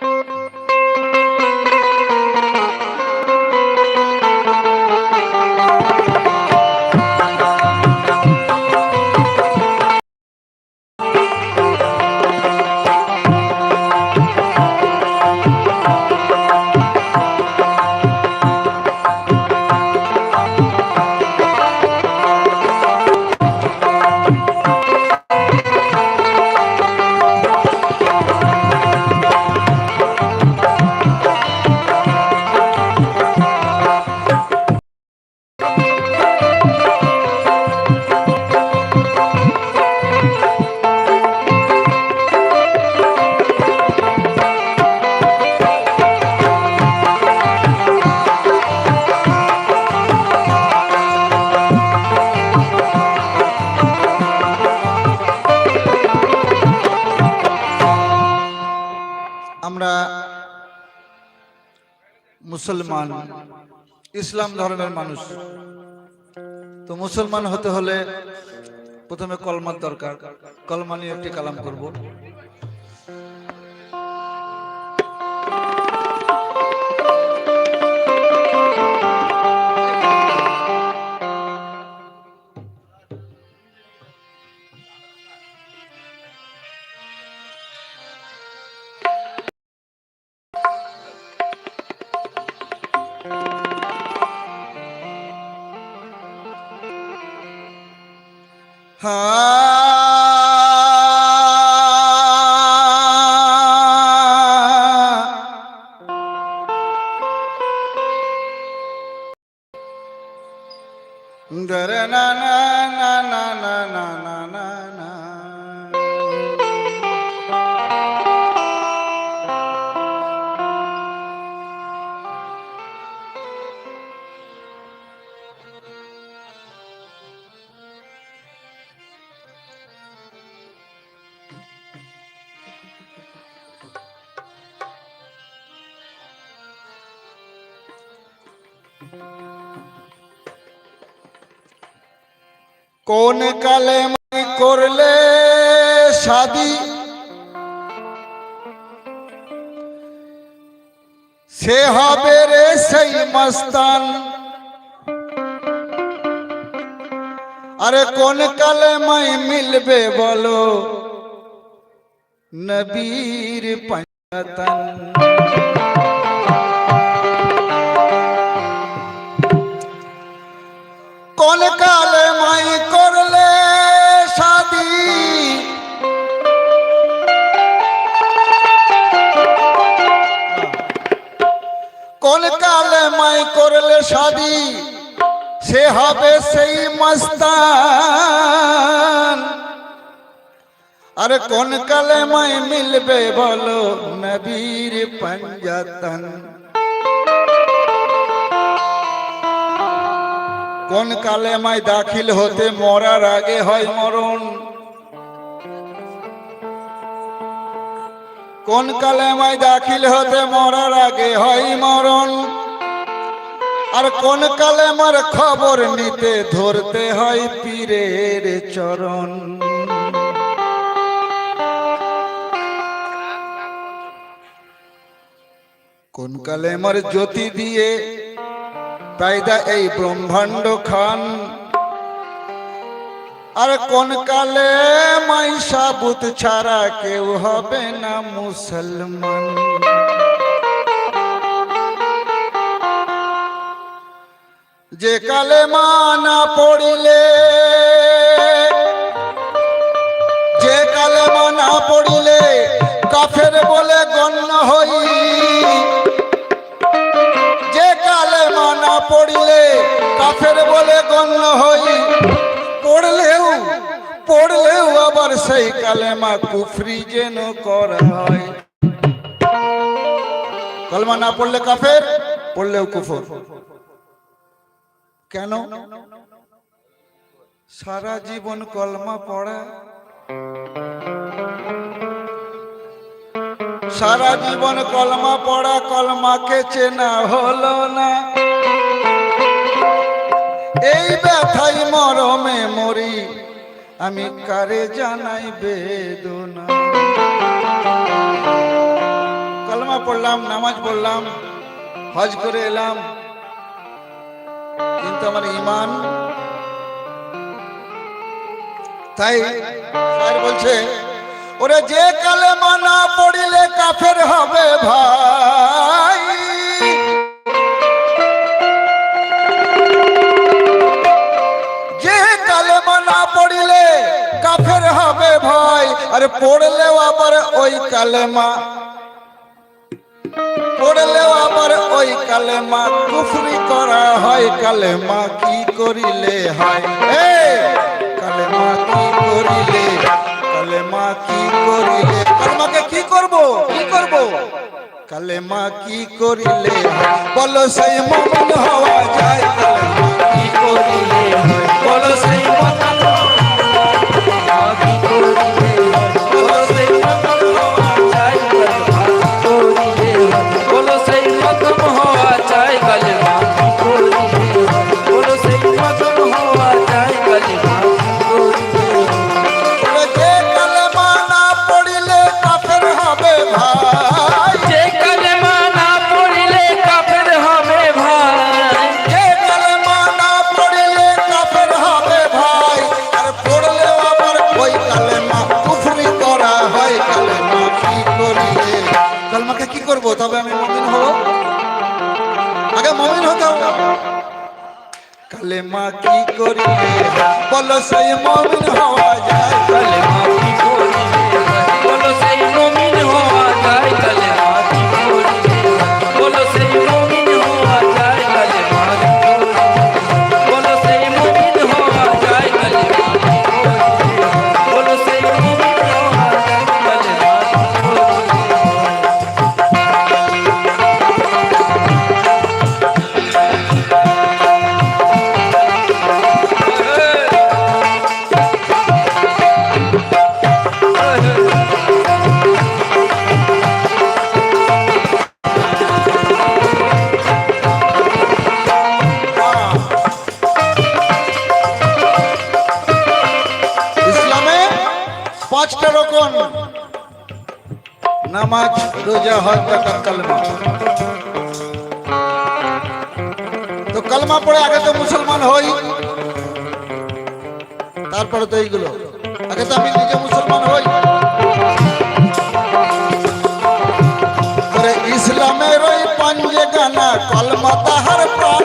Música মুসলমান। ইসলাম ধর্মের মানুষ। তো মুসলমান হতে হলে প্রথমে কলমার দরকার। কলমা নিয়ে একটি কালাম করব। हाँ কোন কালে করলে শাদি সে হবে রে সেই মস্তান। আরে কোন কালে মাই মিলবে বলো? নবীর পঞ্চতন কোন কালে মাই করলে শাদি সে হবে সেই মস্তান। আরে কোন কালে মাই মিলবে বলো নবীর পঞ্জতন? কোন কালে আমায় দাখিল হতে মরার আগে হয় মরণ? কোন কালে আমায় দাখিল হতে মরার আগে হয় মরণ? আর কোন কালে আমার খবর নিতে ধরতে হয় পীরের চরণ? কোন কালে আমার জ্যোতি দিয়ে তাইদা এই ব্রহ্মাণ্ড খান? আর কোন কালে মাই সাবুত ছাড়া কেউ হবে না মুসলমান। যে কালে মা না পড়িলে, যে কালে মা না পড়িলে কাফের বলে গণ্য হই। যে কালে মানা পড়িলে কাফের বলে গণ্য হই। পড়লেও আবার সেই কালেমা কুফরি যেন করা হয়। কলমা না পড়লে কাফের, পড়লেও কুফর। কেন? সারা জীবন কলমা পড়া। সারা জীবন কলমা পড়া, কলমাকে চেনা হলো না। এই ব্যথাই মরমে মরি। আমি কারে জানাই বেদনা? কলমা পড়লাম, নামাজ পড়লাম, হজ করে এলাম। কিন্তু আমার ইমান তাই স্যার বলছে, ওরে যে কালেমা না পড়িলে কাফের হবে ভাই। পড়িলে কাফের হবে ভাই আরে পড়লেও আবার ওই কালেমা। পড়লেও আবার ওই কালেমা, কুফরি করা হয় কালেমা কি করিলে হয়? এ কালেমা কি করিলে, কালেমা কি করিলে, কালেমাকে কি করব? কি করব? কালেমা কি করিলে? বলো সেই মমিন হওয়া যায়, কালেমা কি করিলে? বলো কালেমা কি করিলে বলো সেই মমিন হওয়া যায় পাঁচটা রকম। নামাজ, রোজা, হজ জাকাত কালমা। তো কালমা পড়ে আগে তো মুসলমান হই, তারপরে তো এইগুলো। আগে তো আমি নিজে মুসলমান হই। ইসলামের ওই পাঞ্জে গানা, কলমা তাহার প্রাণ।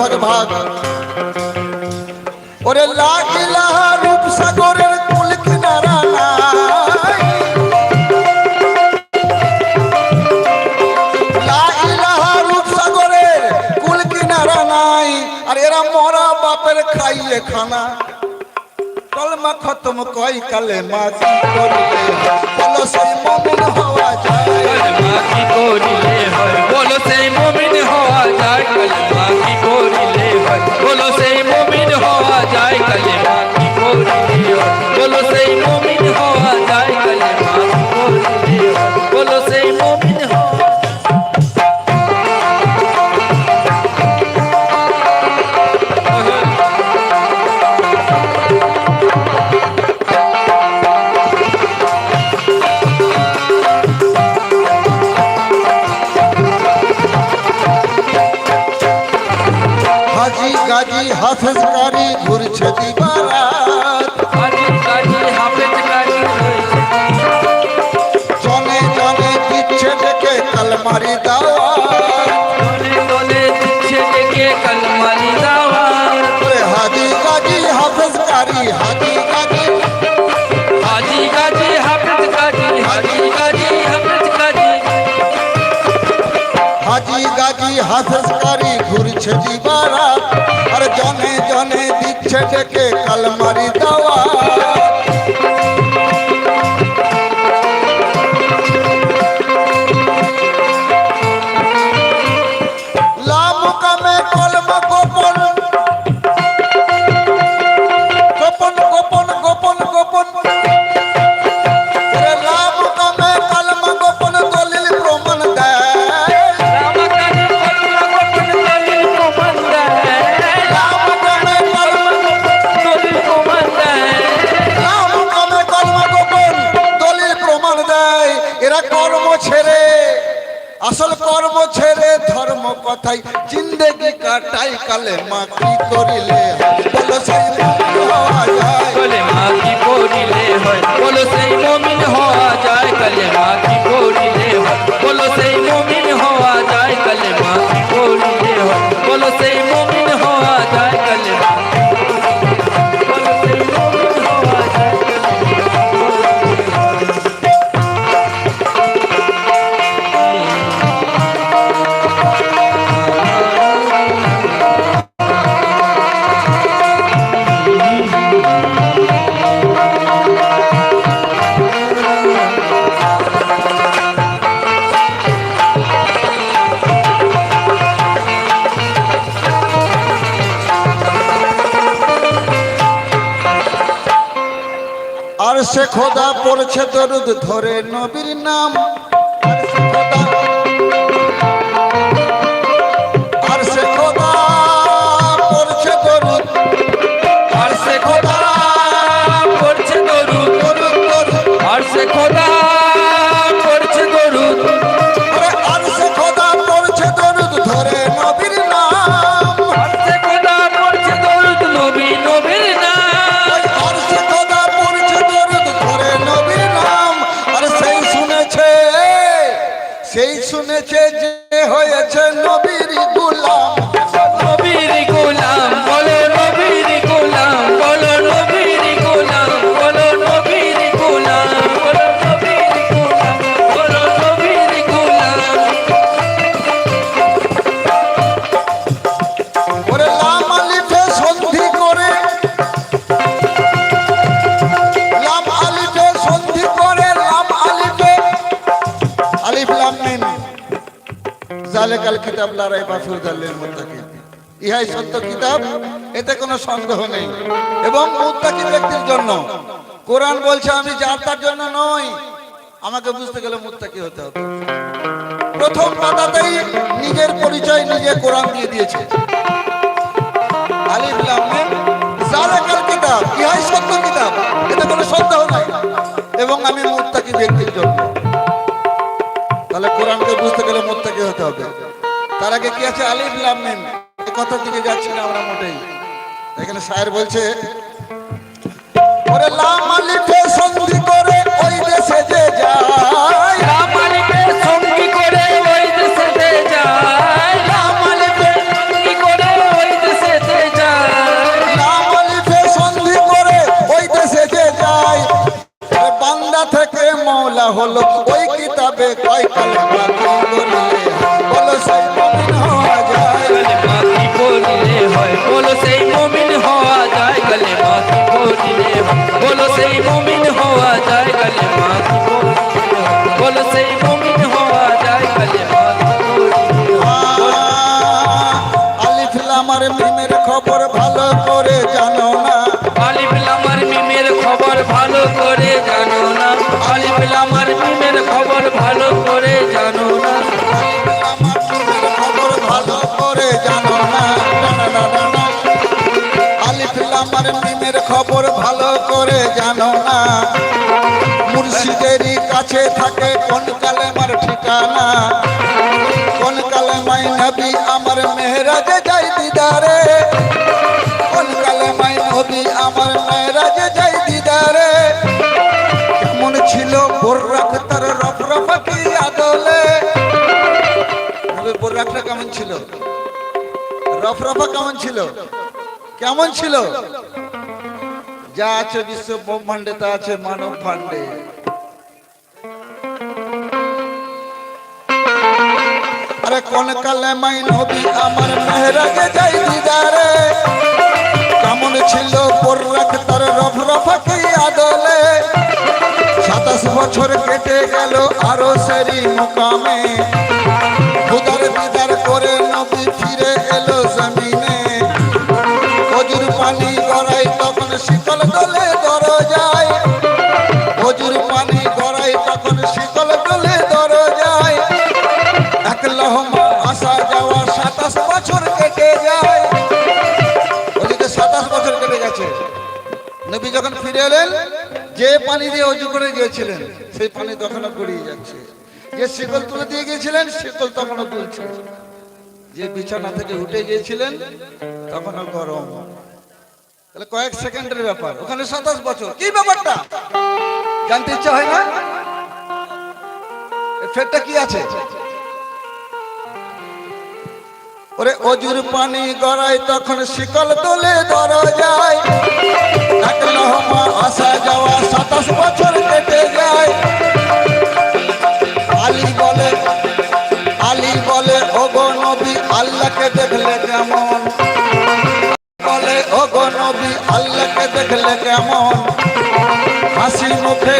ভাগে ভাগ ওরে লা ইলাহা রূপ সাগরের কুল কিনারা। খাইয়ে খানা। কলমা খতম কই কালে মা কি করলে বলো সেই মমিন হওয়া যায়। কলমা কি বলো সেই মুমিন হওয়া যায়। হয়। বলো সেই মুমিন হওয়া যায় কালেমা কি করিলে বলো সেই হাফেজ কারি ঘুরছে দিবারাত কাজী কাজী হাফেজ কাজী হয়েছে জনে জনে দিচ্ছে ডেকে কালমা কালমারি দাওয়া দলে দলে দিচ্ছে ডেকে কালমারি দাওয়াত ওরে হাজি গাজি হাফেজ কারি হাজি গাজি হাজি গাজি হাফেজ গাজি হাজি গাজি হাফেজ গাজি হাজি গাজি হাফেজ কারি ঘুরছে দিবারা ডেকে কালমারি কথাই জিন্দেগি কাটাই কালে মা কি করিলে বলো সেই সে খোদা পড়ছে দরুদ ধরে নবীর নাম। শুনেছে যে হয়েছে নবীর গুলাম। নবীর জালেকাল কিতাব লা রাইবা ফিহি হুদাল লিল মুত্তাকিন ইহাই সত্য কিতাব, এতে কোনো সন্দেহ নেই। এবং মুত্তাকি ব্যক্তির জন্য, কোরআন বলছে, আমি যার তার জন্য নই। আমাকে বুঝতে গেলে মুত্তাকি হতে হবে। প্রথম পাতাতেই নিজের পরিচয় নিজে কোরআন দিয়ে দিয়েছে। আলিফ লাম মিম জালাকাল কিতাব, ইহাই সত্য কিতাব, এতে কোনো সন্দেহ নাই। এবং আমি মুত্তাকি ব্যক্তির জন্য। তাহলে কোরআনকে বুঝতে গেলে মুত্তাকি হতে হবে। তার আগে কি আছে? আলিফ লাম মিম। এই কথার দিকে যাচ্ছি না আমরা মোটেই। এখানে শায়ের বলছে ওরে লাম আলিফে সন্ধি করে ওই দেশে যে যায়। রামালিপে সঙ্গী করে ওই দেশেতে যায়। রামালিপে সঙ্গী করে ওই দেশেতে যায়। লাম আলিফে সন্ধি করে ওই দেশে যে যায়। বান্দা থেকে মৌলা হলো ওই কিতাবে কয় কালেমা খবর ভালো করে জানো না? মুর্শিদেরই কাছে থাকে কোন কালেমার ঠিকানা? কোন কালেমাই নবী আমার মেহরাজে যাই দিদারে? কোন কালেমাই নবী আমার মেহরাজে যাই দিদারে? কেমন ছিল বোর রাখতার রফ রফাকি আদলে? বোর রক্ষটা কেমন ছিল? রফরফা কেমন ছিল? কেমন ছিল? যা আছে বিশ্ব ব্রহ্মাণ্ডে, তা আছে মানব ভাণ্ডে। আরে কোন কালে মাই নবী আমার মেহরাগে যাই দিদারে? কেমন ছিল পর্রাক তার রফরফা কি আদলে? সাতাশ বছর কেটে গেল আরও সেরি মুকামে। ফিরে এলেন, যে পানি দিয়ে অজু করে গিয়েছিলেন, সেই পানি তখনও গড়িয়ে যাচ্ছে। যে শিকল তুলে দিয়ে গিয়েছিলেন, শিকল তখনও তুলছে যে বিছানা থেকে উঠে গিয়েছিলেন, তখনও গরম। তাহলে কয়েক সেকেন্ডের ব্যাপার, ওখানে সাতাশ বছর। কি ব্যাপারটা? জানতে ইচ্ছা হয় না? ফেরটা কি আছে? ওরে অজুর পানি গড়াই তখন শিকল তোলে ধর যায়। এক লহমা আসা যাওয়া সাতাশ বছর কেটে যায়। আলী বলে আলী বলে, ওগো নবী, আল্লাহকে দেখলে কেমন? বলে, ওগো নবী, আল্লাহকে দেখলে কেমন? হাসি মুখে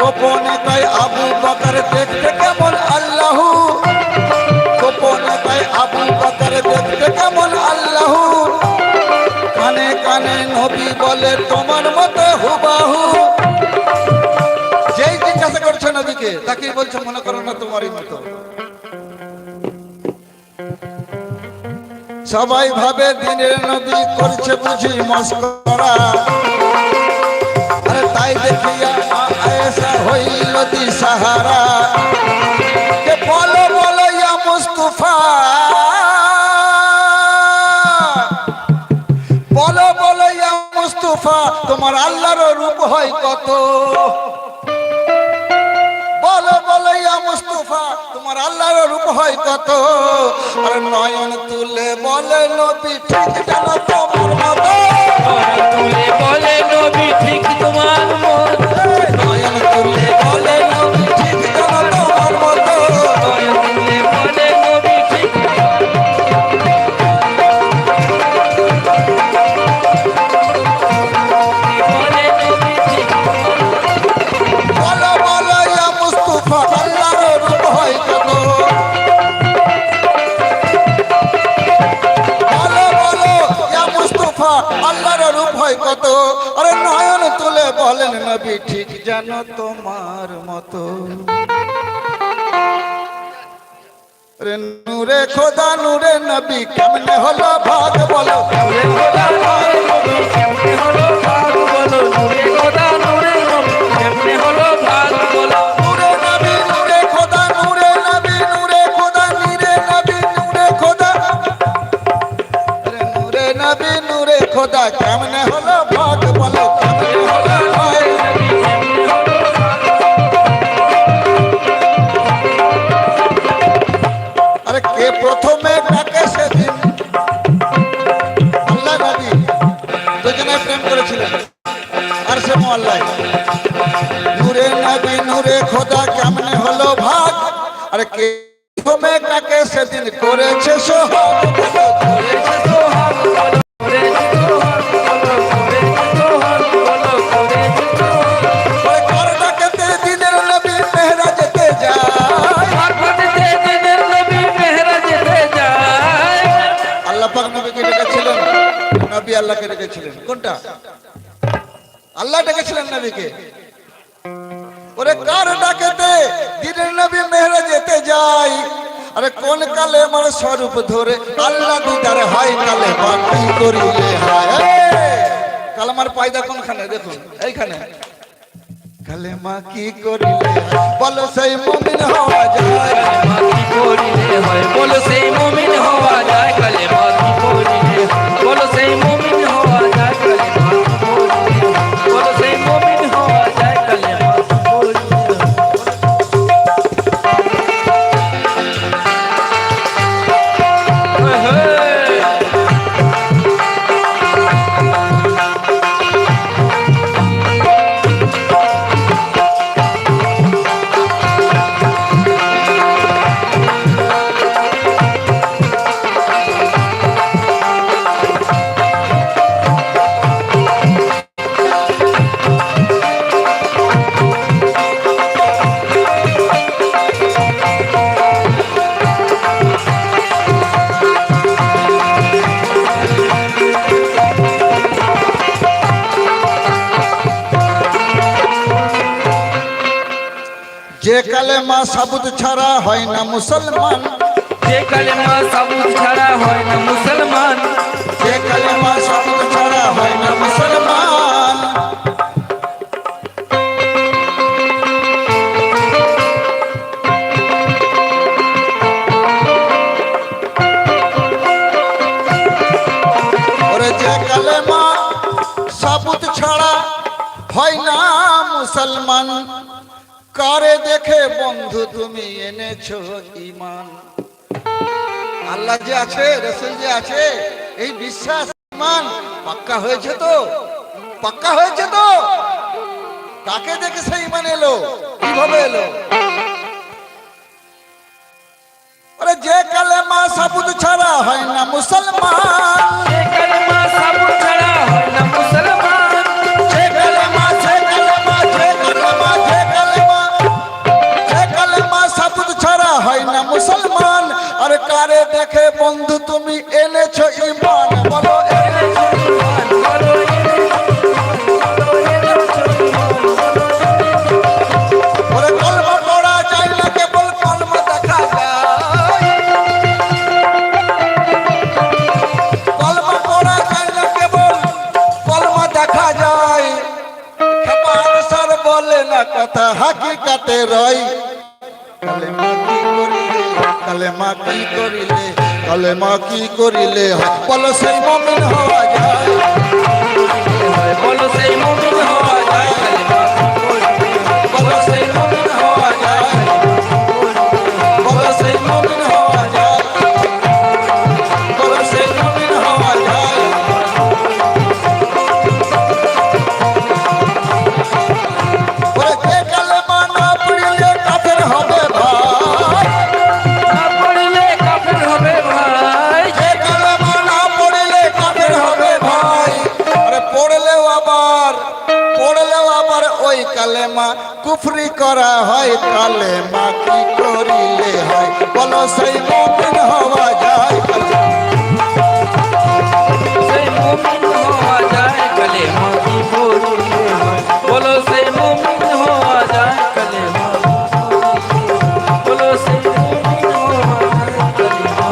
গোপনে তাই আবু বকর দেখতে কেমন কানে নবী বলে তোমার হুবাহু। যেই জিজ্ঞাসা করছে নবীকে তাকেই বলছে, মনে করো না তোমারই মতো। সবাই ভাবে দিনের নদী করছে বুঝি মস্করা। আরে তাই দেখিয়া আয়েশা হইল সাহারা হয় কত? বলো বলো, ইয়া মুস্তফা, তোমার আল্লাহর রূপ হয় কত? আর নয়ন তুলে বলে নবী, ঠিক জানো খোদা নূরে নবী কেমনে হলো ভাগ বলো। করেছে সোহাগ স্বরূপ ধরে আল্লাহ দিদার হয় কালে বাকি করিলে হায়। কালামার পায়দা কোনখানে? দেখুন, এইখানে। কালেমা কি করিলে? বলো সেই মমিন হওয়া যায়। কি করিলে হয়? বলো সেই মমিন হওয়া যে কালেমা সাবুত ছাড়া হয় না মুসলমান। যে কালেমা সাবুত ছাড়া হয় না মুসলমান। যে কালেমা সাবুত ছাড়া হয় না মুসলমান। ওরে যে কালেমা সাবুত ছাড়া হয় না মুসলমান। কারে দেখে বন্ধু তুমি এনেছো ইমান আল্লাহ যে আছে, রসুল যে আছে, এই বিশ্বাস ইমান পাক্কা হয়েছে তো? পাক্কা হয়েছে তো? কাকে দেখে সেই ইমান এলো? কীভাবে এলো? যে কালেমা সাবুত ছাড়া হয় না মুসলমান। দেখে বন্ধু তুমি এনেছো ইমান। বলো এনেছো ইমান। বলো কলমা পড়া কালেমা কি করিলে? কলেমা কি করিলে? বলো সেই মমিন হওয়া যায়। বলো সেই মমিন হওয়া কুফরি করা হয় কালেমা কি করিলে হয়। বলো সেই মুমিন হওয়া যায় সেই মুমিন হওয়া যায় কালেমা কি পড়লে হয়। বলো সেই মুমিন হওয়া যায় কালেমা বলো সেই মুমিন হওয়া যায় কালেমা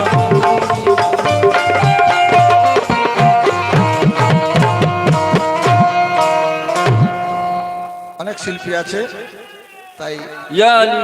অনেক শিল্পী আছে তাই ইয়া আলী